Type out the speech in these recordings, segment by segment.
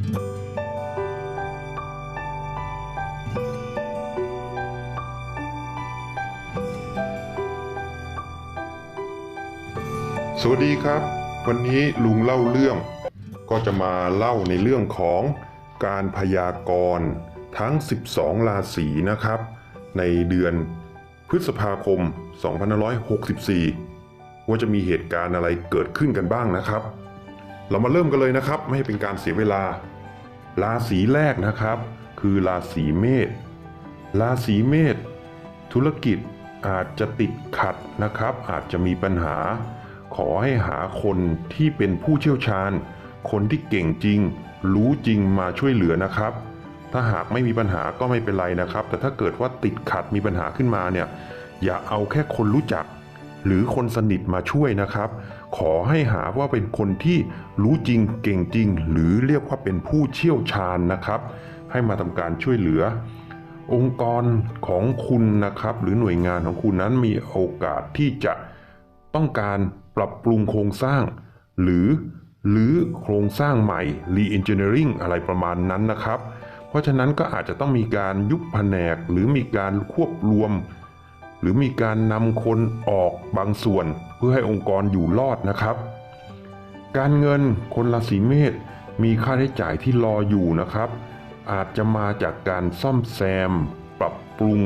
สวัสดีครับ วันนี้ลุงเล่าเรื่อง ก็จะมาเล่าในเรื่องของการพยากรณ์ทั้ง 12 ราศีนะครับ ในเดือนพฤษภาคม 2564 ว่าจะมีเหตุการณ์อะไรเกิดขึ้นกันบ้างนะครับ เรามาเริ่มกันเลยนะครับ ไม่ให้เป็นการเสียเวลา ราศีแรกนะครับ คือราศีเมษราศีเมษธุรกิจอาจจะติดขัดนะครับ อาจจะมีปัญหา ขอให้หาคนที่เป็นผู้เชี่ยวชาญ คนที่เก่งจริง รู้จริงมาช่วยเหลือนะครับ ถ้าหากไม่มีปัญหาก็ไม่เป็นไรนะครับ แต่ถ้าเกิดว่าติดขัดมีปัญหาขึ้นมาเนี่ยอย่าเอาแค่คนรู้จัก หรือคนสนิทมาช่วยนะครับ ขอให้หาว่าเป็นคนที่รู้จริงเก่งจริง หรือเรียกว่าเป็นผู้เชี่ยวชาญนะครับ ให้มาทำการช่วยเหลือ องค์กรของคุณนะครับ หรือหน่วยงานของคุณนั้นมีโอกาสที่จะต้องการปรับปรุงโครงสร้าง หรือหรือโครงสร้างใหม่ re-engineering อะไรประมาณนั้นนะครับ เพราะฉะนั้นก็อาจจะต้องมีการยุบแผนกหรือมีการควบรวม หรือมีการนำคนออกบางส่วนเพื่อให้องค์กรอยู่รอดนะครับ การเงินคนราศีเมษมีค่าใช้จ่ายที่รออยู่นะครับ อาจจะมาจากการซ่อมแซม ปรับปรุง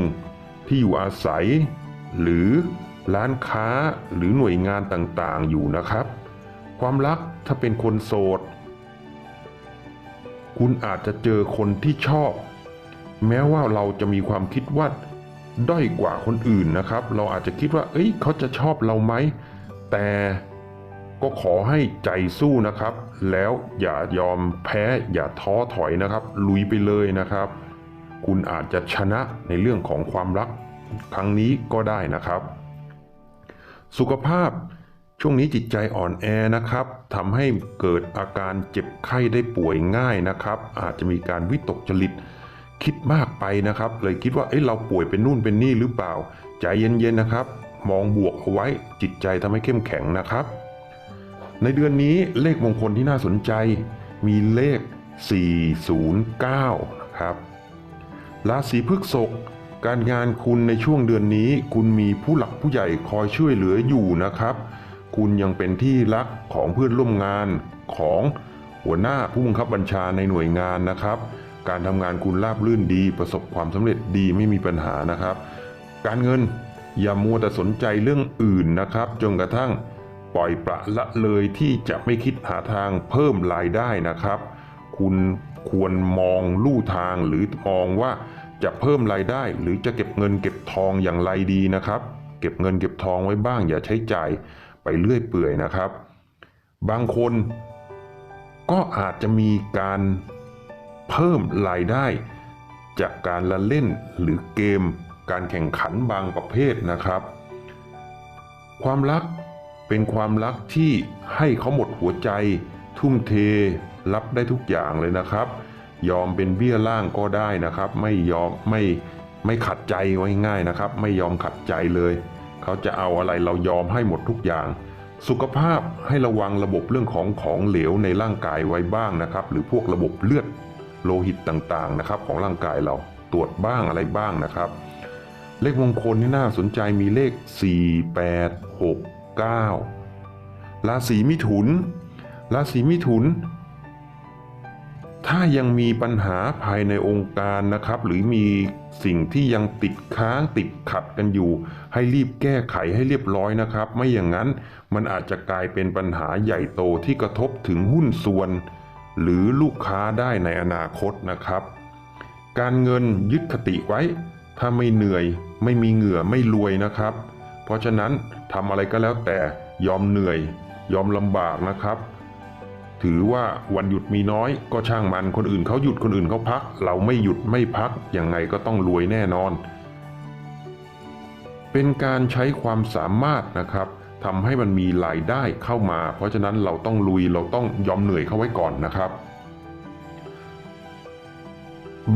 ที่อยู่อาศัย หรือร้านค้าหรือหน่วยงานต่างๆ อยู่นะครับ ความรักถ้าเป็นคนโสด คุณอาจจะเจอคนที่ชอบ แม้ว่าเราจะมีความคิดว่า ด้อยกว่าคนอื่นนะครับ เราอาจจะคิดว่า เอ้ยเขาจะชอบเราไหม แต่ก็ขอให้ใจสู้นะครับ แล้วอย่ายอมแพ้อย่าท้อถอยนะครับ ลุยไปเลยนะครับ คุณอาจจะชนะในเรื่องของความรักครั้งนี้ก็ได้นะครับ สุขภาพช่วงนี้จิตใจอ่อนแอนะครับทำให้เกิดอาการเจ็บไข้ได้ป่วยง่ายนะครับ อาจจะมีการวิตกจริต คิดมากไปนะครับ เลยคิดว่าเอ้ยเราป่วยเป็นนู่นเป็นนี่หรือเปล่า ใจเย็นๆนะครับ มองบวกเอาไว้จิตใจทำให้เข้มแข็งนะครับ ในเดือนนี้เลขมงคลที่น่าสนใจมีเลข 409 นะครับราศีพฤษภการงานคุณในช่วงเดือนนี้ คุณมีผู้หลักผู้ใหญ่คอยช่วยเหลืออยู่นะครับ คุณยังเป็นที่รักของเพื่อนร่วมงานของหัวหน้าผู้บังคับบัญชาในหน่วยงานนะครับ การทำงานคุณราบรื่นดี ประสบความสำเร็จดีไม่มีปัญหานะครับ การเงินอย่ามัวแต่สนใจเรื่องอื่นนะครับ จนกระทั่งปล่อยประละเลยที่จะไม่คิดหาทางเพิ่มรายได้นะครับ คุณควรมองลู่ทางหรือมองว่าจะเพิ่มรายได้ หรือจะเก็บเงินเก็บทองอย่างไรดีนะครับ เก็บเงินเก็บทองไว้บ้าง อย่าใช้จ่ายไปเรื่อยเปื่อยนะครับ บางคนก็อาจจะมีการ เพิ่มรายได้ จากการละเล่นหรือเกม การแข่งขันบางประเภทนะครับ ความรักเป็นความรักที่ให้เขาหมดหัวใจ ทุ่มเท รับได้ทุกอย่างเลยนะครับ ยอมเป็นเบี้ยล่างก็ได้นะครับ ไม่ยอมไม่ไม่ขัดใจไว้ง่ายนะครับ ไม่ยอมขัดใจเลย เขาจะเอาอะไรเรายอมให้หมดทุกอย่าง สุขภาพให้ระวังระบบเรื่องของของเหลวในร่างกายไว้บ้างนะครับ หรือพวกระบบเลือด โลหิตต่างๆนะครับของร่างกายเราตรวจบ้างอะไรบ้างนะครับ เลขมงคลที่น่าสนใจมีเลข 4 8 6 9 ราศีมิถุน ราศีมิถุน ถ้ายังมีปัญหาภายในองค์การนะครับ หรือมีสิ่งที่ยังติดค้างติดขัดกันอยู่ ให้รีบแก้ไขให้เรียบร้อยนะครับ ไม่อย่างนั้นมันอาจจะกลายเป็นปัญหาใหญ่โตที่กระทบถึงหุ้นส่วน หรือลูกค้าได้ในอนาคตนะครับ การเงินยึดคติไว้ ถ้าไม่เหนื่อย ไม่มีเหงื่อไม่รวยนะครับ เพราะฉะนั้นทำอะไรก็แล้วแต่ยอมเหนื่อย ยอมลำบากนะครับ ถือว่าวันหยุดมีน้อย ก็ช่างมันคนอื่นเขาหยุดคนอื่นเขาพัก เราไม่หยุดไม่พักยังไงก็ต้องรวยแน่นอน เป็นการใช้ความสามารถนะครับ ทำให้มันมีรายได้เข้ามา เพราะฉะนั้นเราต้องลุยเราต้องยอมเหนื่อยเข้าไว้ก่อนนะครับ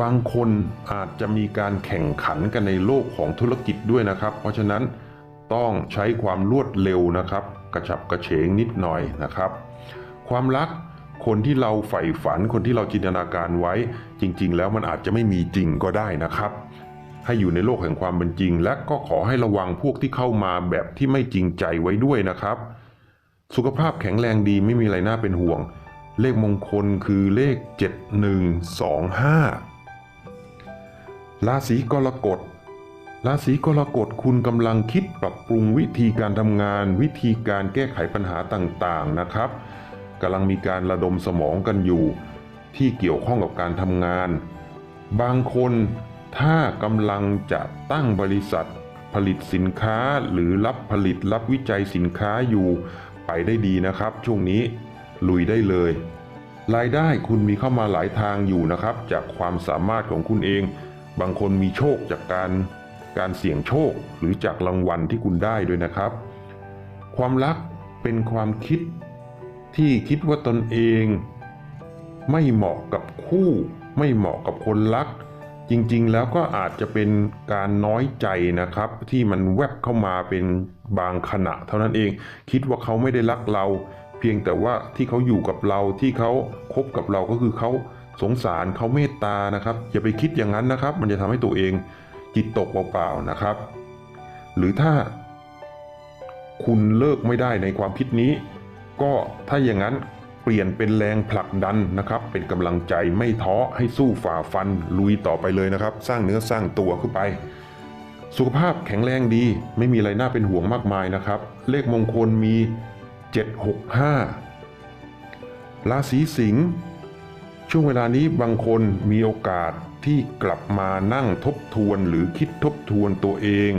บางคนอาจจะมีการแข่งขันกันในโลกของธุรกิจด้วยนะครับ เพราะฉะนั้นต้องใช้ความรวดเร็วนะครับ กระฉับกระเฉงนิดหน่อยนะครับ ความรักคนที่เราใฝ่ฝันคนที่เราจินตนาการไว้ จริง ๆ แล้วมันอาจจะไม่มีจริงก็ได้นะครับ ให้อยู่ในโลกแห่งความเป็นจริง และก็ขอให้ระวังพวกที่เข้ามาแบบที่ไม่จริงใจไว้ด้วยนะครับ สุขภาพแข็งแรงดีไม่มีอะไรน่าเป็นห่วง เลขมงคลคือเลข 7125 ราศีกรกฎราศีกรกฎคุณกำลังคิดปรับปรุงวิธีการทำงาน วิธีการแก้ไขปัญหาต่างๆนะครับกำลังมีการระดมสมองกันอยู่ ที่เกี่ยวข้องกับการทำงาน บางคน ถ้ากำลังจะตั้งบริษัท ผลิตสินค้าหรือรับผลิตรับวิจัยสินค้าอยู่ไปได้ดีนะครับ ช่วงนี้ลุยได้เลย รายได้คุณมีเข้ามาหลายทางอยู่นะครับ จากความสามารถของคุณเอง บางคนมีโชคจากการการเสี่ยงโชคหรือจากรางวัลที่คุณได้ด้วยนะครับ ความรักเป็นความคิดที่คิดว่าตนเอง ไม่เหมาะกับคู่ ไม่เหมาะกับคนรัก จริงๆ แล้วก็อาจจะเป็นการน้อยใจนะครับ ที่มันแวบเข้ามาเป็นบางขณะ เท่านั้นเอง คิดว่าเขาไม่ได้รักเรา เพียงแต่ว่าที่เขาอยู่กับเราที่เขาคบกับเราก็คือเขาสงสารเขาเมตตานะครับอย่าไปคิดอย่างนั้นนะครับ มันจะทำให้ตัวเองจิตตกเปล่าๆนะครับ หรือถ้าคุณเลิกไม่ได้ในความคิดนี้ ก็ถ้าอย่างนั้น เปลี่ยนเป็นแรงผลักดันนะครับ เป็นกำลังใจไม่ท้อให้สู้ฝ่าฟันลุยต่อไปเลยนะครับ สร้างเนื้อสร้างตัวขึ้นไป สุขภาพแข็งแรงดี ไม่มีอะไรน่าเป็นห่วงมากมายนะครับ เลขมงคลมี 765 ราศีสิงห์ช่วงเวลานี้บางคนมีโอกาสที่กลับมานั่งทบทวนหรือคิดทบทวนตัวเอง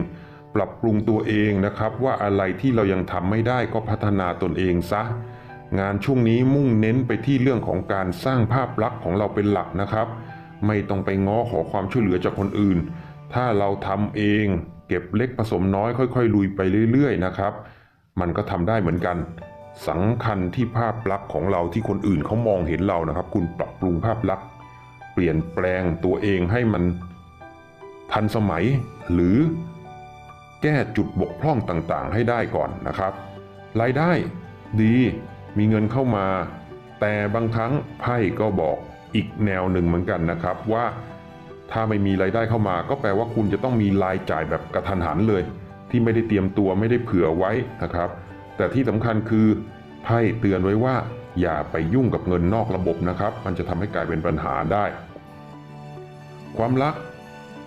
ปรับปรุงตัวเองนะครับ ว่าอะไรที่เรายังทำไม่ได้ก็พัฒนาตนเองซะ งานช่วงนี้มุ่งเน้นไปที่เรื่องของการสร้างภาพลักษณ์ของเราเป็นหลักนะครับ ไม่ต้องไปง้อขอความช่วยเหลือจากคนอื่น ถ้าเราทำเองเก็บเล็กผสมน้อยค่อย ๆ ลุยไปเรื่อย ๆ นะครับ มันก็ทำได้เหมือนกันสำคัญที่ภาพลักษณ์ของเราที่คนอื่นเขามองเห็นเรานะครับ คุณปรับปรุงภาพลักษณ์เปลี่ยนแปลงตัวเองให้มันทันสมัย หรือแก้จุดบกพร่องต่างๆ ให้ได้ก่อนนะครับ รายได้ดี มีเงินเข้ามา แต่บางครั้งไพ่ก็บอกอีกแนวหนึ่งเหมือนกันนะครับว่าถ้าไม่มีรายได้เข้ามา ก็แปลว่าคุณจะต้องมีรายจ่ายแบบกระทันหันเลย ที่ไม่ได้เตรียมตัวไม่ได้เผื่อไว้นะครับ แต่ที่สำคัญคือไพ่เตือนไว้ว่า อย่าไปยุ่งกับเงินนอกระบบนะครับ มันจะทำให้กลายเป็นปัญหาได้ ความรัก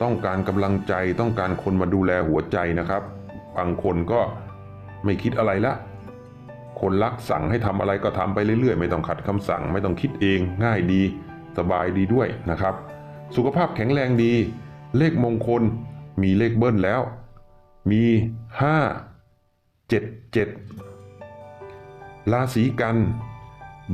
ต้องการกำลังใจต้องการคนมาดูแลหัวใจนะครับ บางคนก็ไม่คิดอะไรละ คนรักสั่งให้ทำอะไรก็ทำไปเรื่อยๆ ไม่ต้องขัดคำสั่ง ไม่ต้องคิดเองง่ายดีสบายดีด้วยนะครับ สุขภาพแข็งแรงดี เลขมงคลมีเลขเบิ้ลแล้ว มี 5 7 7 ราศีกัน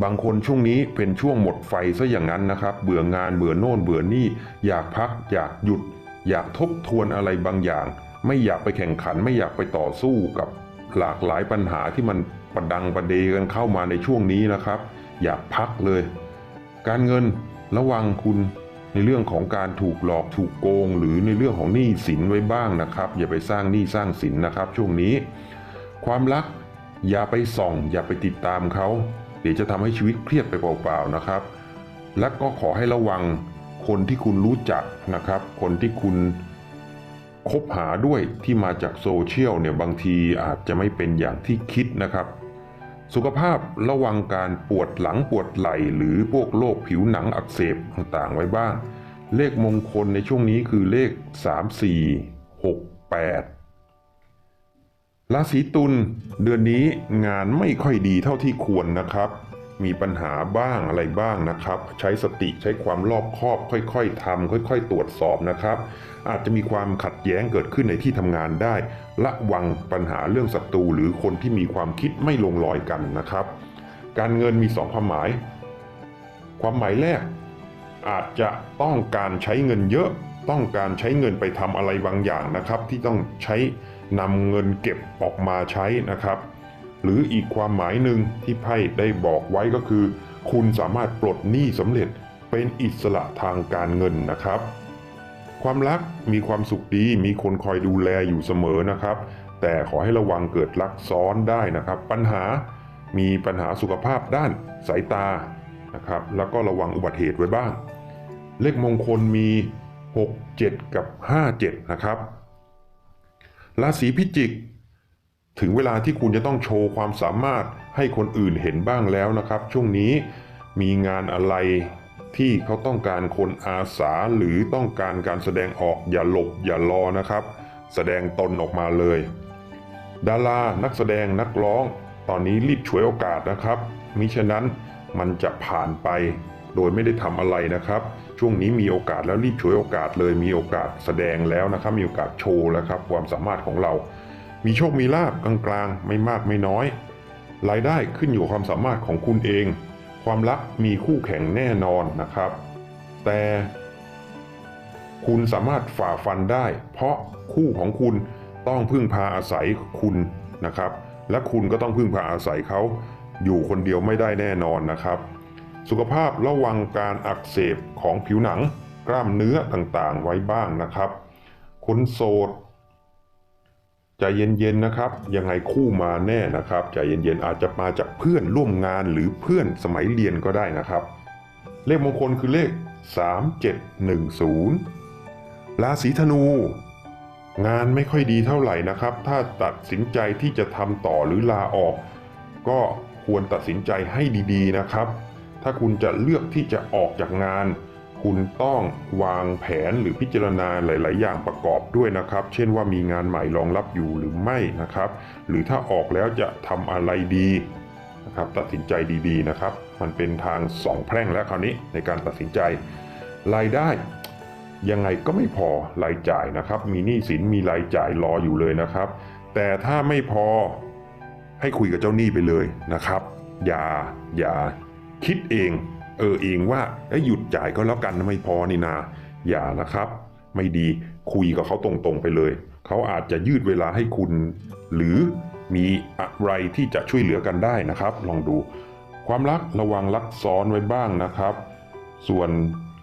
บางคนช่วงนี้เป็นช่วงหมดไฟซะอย่างนั้นนะครับ เบื่องานเบื่อโน่นเบื่อนี่ อยากพัก อยากหยุด อยากทบทวนอะไรบางอย่าง ไม่อยากไปแข่งขัน ไม่อยากไปต่อสู้กับหลากหลายปัญหาที่มัน ประดังประเดกันเข้ามาในช่วงนี้นะครับ อย่าพักเลย การเงินระวังคุณในเรื่องของการถูกหลอกถูกโกง หรือในเรื่องของหนี้สินไว้บ้างนะครับ อย่าไปสร้างหนี้สร้างสินนะครับ ช่วงนี้ ความรักอย่าไปส่อง อย่าไปติดตามเขาเดี๋ยวจะทำให้ชีวิตเครียดไปเปล่าๆนะครับ และก็ขอให้ระวังคนที่คุณรู้จักนะครับ คนที่คุณคบหาด้วยที่มาจากโซเชียลเนี่ยบางทีอาจจะไม่เป็นอย่างที่คิดนะครับ สุขภาพระวังการปวดหลังปวดไหล่หรือพวกโรคผิวหนังอักเสบต่างๆ ไว้บ้าง เลขมงคลในช่วงนี้คือเลข 3 4 6 8 ราศีตุลเดือนนี้งานไม่ค่อยดีเท่าที่ควรนะครับ มีปัญหาบ้างอะไรบ้างนะครับ ใช้สติใช้ความรอบคอบ ค่อยๆทำค่อย ๆ ตรวจสอบนะครับ อาจจะมีความขัดแย้งเกิดขึ้นในที่ทำงานได้ระวังปัญหาเรื่องศัตรูหรือคนที่มีความคิดไม่ลงรอยกันนะครับ การเงินมีสองความหมาย ความหมายแรก อาจจะต้องการใช้เงินเยอะ ต้องการใช้เงินไปทำอะไรบางอย่างนะครับ ที่ต้องใช้นำเงินเก็บออกมาใช้นะครับ หรืออีกความหมายหนึ่งที่ไพ่ได้บอกไว้ก็คือ คุณสามารถปลดหนี้สำเร็จเป็นอิสระทางการเงินนะครับ ความรักมีความสุขดีมีคนคอยดูแลอยู่เสมอนะครับ แต่ขอให้ระวังเกิดรักซ้อนได้นะครับ ปัญหามีปัญหาสุขภาพด้านสายตานะครับ แล้วก็ระวังอุบัติเหตุไว้บ้าง เลขมงคลมี 6 7 กับ 5 7 นะครับราศีพิจิก ถึงเวลาที่คุณจะต้องโชว์ความสามารถให้คนอื่นเห็นบ้างแล้วนะครับ ช่วงนี้มีงานอะไรที่เขาต้องการคนอาสาหรือต้องการการแสดงออกอย่าหลบอย่ารอนะครับ แสดงตนออกมาเลย ดารานักแสดงนักร้อง ตอนนี้รีบฉวยโอกาสนะครับมิฉะนั้นมันจะผ่านไป โดยไม่ได้ทำอะไรนะครับ ช่วงนี้มีโอกาสแล้วรีบฉวยโอกาสเลยมีโอกาสแสดงแล้วนะครับ มีโอกาสโชว์แล้วครับ ความสามารถของเรา มีโชคมีลาบกลางๆ ไม่มากไม่น้อย รายได้ขึ้นอยู่ความสามารถของคุณเอง ความรักมีคู่แข่งแน่นอนนะครับ แต่คุณสามารถฝ่าฟันได้ เพราะคู่ของคุณต้องพึ่งพาอาศัยคุณนะครับ และคุณก็ต้องพึ่งพาอาศัยเขา อยู่คนเดียวไม่ได้แน่นอนนะครับ สุขภาพระวังการอักเสบของผิวหนัง กล้ามเนื้อต่างๆไว้บ้างนะครับ คนโสด ใจเย็นๆนะครับ ยังไงคู่มาแน่นะครับ ใจเย็นๆอาจจะมาจากเพื่อนร่วมงานหรือเพื่อนสมัยเรียนก็ได้นะครับ เลขมงคลคือเลข 3710 ราศีธนู งานไม่ค่อยดีเท่าไหร่นะครับ ถ้าตัดสินใจที่จะทำต่อหรือลาออก ก็ควรตัดสินใจให้ดีๆนะครับ ถ้าคุณจะเลือกที่จะออกจากงาน คุณต้องวางแผนหรือพิจารณาหลาย ๆ อย่างประกอบด้วยนะครับ เช่นว่ามีงานใหม่รองรับอยู่หรือไม่นะครับ หรือถ้าออกแล้วจะทำอะไรดีนะครับตัดสินใจดี ๆ นะครับ มันเป็นทางสองแพร่งแล้วคราวนี้ในการตัดสินใจรายได้ยังไงก็ไม่พอรายจ่ายนะครับ มีหนี้สินมีรายจ่ายรออยู่เลยนะครับ แต่ถ้าไม่พอให้คุยกับเจ้าหนี้ไปเลยนะครับ อย่าอย่าคิดเอง เออเองว่าเอ้หยุดจ่ายก็แล้วกันไม่พอนี่นา อย่านะครับ ไม่ดีคุยกับเขาตรงๆไปเลย เขาอาจจะยืดเวลาให้คุณ หรือมีอะไรที่จะช่วยเหลือกันได้นะครับ ลองดู ความรักระวังรักซ้อนไว้บ้างนะครับ ส่วน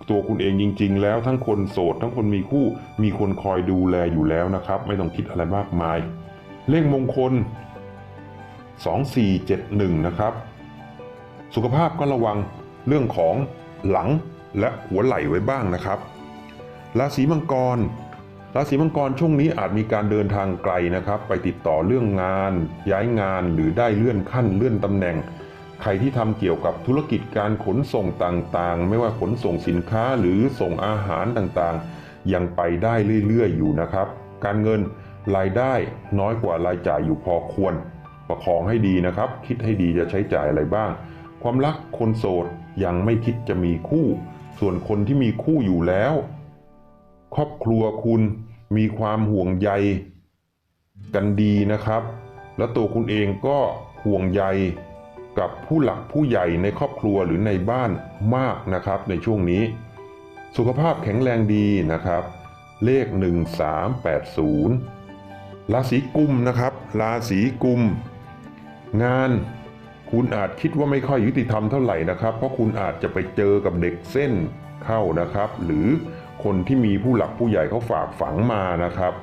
ตัวคุณเองจริง ๆ แล้วทั้งคนโสด ทั้งคนมีคู่มีคนคอยดูแลอยู่แล้วนะครับ ไม่ต้องคิดอะไรมากมาย เลขมงคล 2471 นะครับ สุขภาพก็ระวัง เรื่องของหลังและหัวไหล่ไว้บ้างนะครับ ราศีมังกร ราศีมังกรช่วงนี้อาจมีการเดินทางไกลนะครับ ไปติดต่อเรื่องงาน ย้ายงานหรือได้เลื่อนขั้นเลื่อนตำแหน่ง ใครที่ทำเกี่ยวกับธุรกิจการขนส่งต่างๆ ไม่ว่าขนส่งสินค้าหรือส่งอาหารต่างๆ ยังไปได้เรื่อยๆ อยู่นะครับ การเงินรายได้น้อยกว่ารายจ่ายอยู่พอควร ประคองให้ดีนะครับ คิดให้ดีจะใช้จ่ายอะไรบ้าง ความรักคนโสดยังไม่คิดจะมีคู่ ส่วนคนที่มีคู่อยู่แล้ว ครอบครัวคุณมีความห่วงใย กันดีนะครับ และตัวคุณเองก็ห่วงใยกับผู้หลักผู้ใหญ่ในครอบครัวหรือในบ้านมากนะครับ ในช่วงนี้ สุขภาพแข็งแรงดีนะครับ เลข 1380 ราศีกุมนะครับ ราศีกุม งาน คุณอาจคิดว่าไม่ค่อยยุติธรรมเท่าไหร่นะครับ เพราะคุณอาจจะไปเจอกับเด็กเส้นเข้านะครับ หรือคนที่มีผู้หลักผู้ใหญ่เขาฝากฝังมานะครับ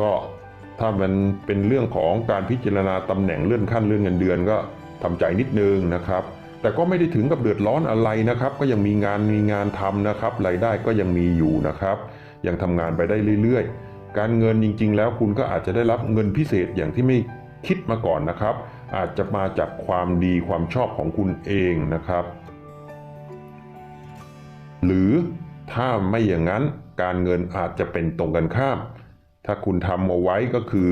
ก็ถ้ามันเป็นเรื่องของการพิจารณาตำแหน่งเลื่อนขั้นเลื่อนเงินเดือนก็ทำใจนิดนึงนะครับ แต่ก็ไม่ได้ถึงกับเดือดร้อนอะไรนะครับ ก็ยังมีงานมีงานทำนะครับรายได้ก็ยังมีอยู่นะครับ ยังทำงานไปได้เรื่อยๆ การเงินจริง ๆ แล้วคุณก็อาจจะได้รับเงินพิเศษอย่างที่ไม่คิดมาก่อนนะครับ อาจจะมาจากความดีความชอบของคุณเองนะครับ หรือถ้าไม่อย่างนั้นการเงินอาจจะเป็นตรงกันข้าม ถ้าคุณทำเอาไว้ก็คือ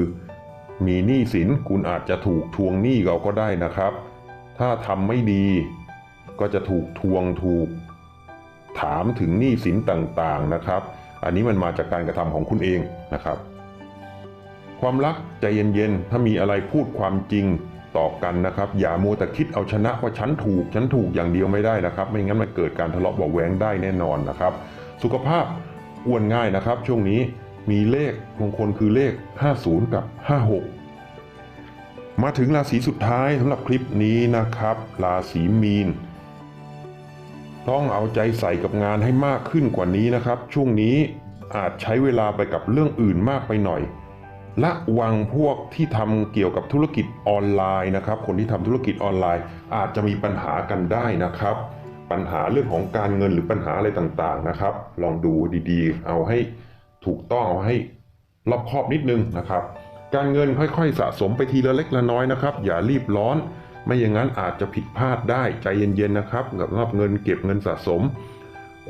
มีหนี้สินคุณอาจจะถูกทวงหนี้เราก็ได้นะครับ ถ้าทำไม่ดี ก็จะถูกทวงถูก ถามถึงหนี้สินต่างๆนะครับ อันนี้มันมาจากการกระทำของคุณเองนะครับ ความรักใจเย็นๆ ถ้ามีอะไรพูดความจริง ต่อกันนะครับ อย่ามัวแต่คิดเอาชนะว่าฉันถูกฉันถูกอย่างเดียวไม่ได้นะครับ ไม่งั้นมันเกิดการทะเลาะเบาะแหวงได้แน่นอนนะครับ สุขภาพอ้วนง่ายนะครับ ช่วงนี้มีเลขมงคลคือเลข 50 กับ 56 มาถึงราศีสุดท้ายสำหรับคลิปนี้นะครับ ราศีมีน ต้องเอาใจใส่กับงานให้มากขึ้นกว่านี้นะครับ ช่วงนี้อาจใช้เวลาไปกับเรื่องอื่นมากไปหน่อย ระวังพวกที่ทำเกี่ยวกับธุรกิจออนไลน์นะครับ คนที่ทำธุรกิจออนไลน์ อาจจะมีปัญหากันได้นะครับ ปัญหาเรื่องของการเงินหรือปัญหาอะไรต่างๆนะครับ ลองดูดีๆ เอาให้ถูกต้องเอาให้รอบคอบนิดนึงนะครับ การเงินค่อยๆ สะสมไปทีละเล็กละน้อยนะครับ อย่ารีบร้อน ไม่อย่างนั้นอาจจะผิดพลาดได้ใจเย็นๆนะครับสำหรับเงินเก็บเงินสะสม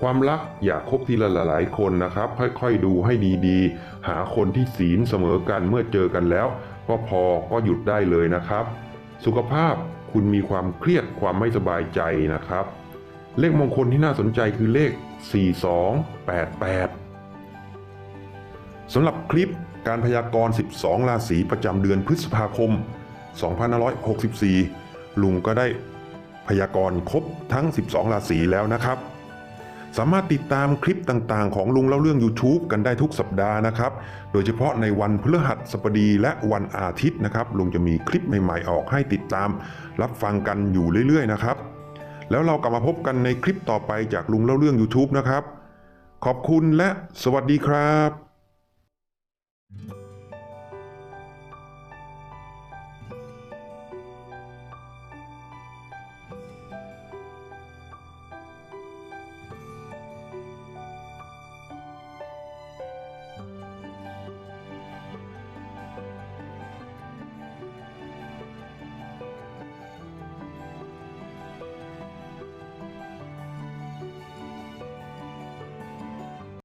ความรักอย่าคบทีละหลายๆคนนะครับ ค่อยๆดูให้ดีๆ หาคนที่ศีลเสมอกันเมื่อเจอกันแล้ว ก็พอก็หยุดได้เลยนะครับ สุขภาพคุณมีความเครียดความไม่สบายใจนะครับ เลขมงคลที่น่าสนใจคือเลข 4288สำหรับคลิปการพยากรณ์ 12 ราศีประจำเดือนพฤษภาคม 2564 ลุงก็ได้พยากรณ์ครบทั้ง 12 ราศีแล้วนะครับ สามารถติดตามคลิปต่างๆ ของลุงเล่าเรื่อง YouTube กันได้ทุกสัปดาห์นะครับ โดยเฉพาะในวันพฤหัสบดีและวันอาทิตย์นะครับ ลุงจะมีคลิปใหม่ ๆ ออกให้ติดตาม รับฟังกันอยู่เรื่อย ๆ นะครับ แล้วเรากลับมาพบกันในคลิปต่อไปจากลุงเล่าเรื่อง YouTube นะครับ ขอบคุณและสวัสดีครับ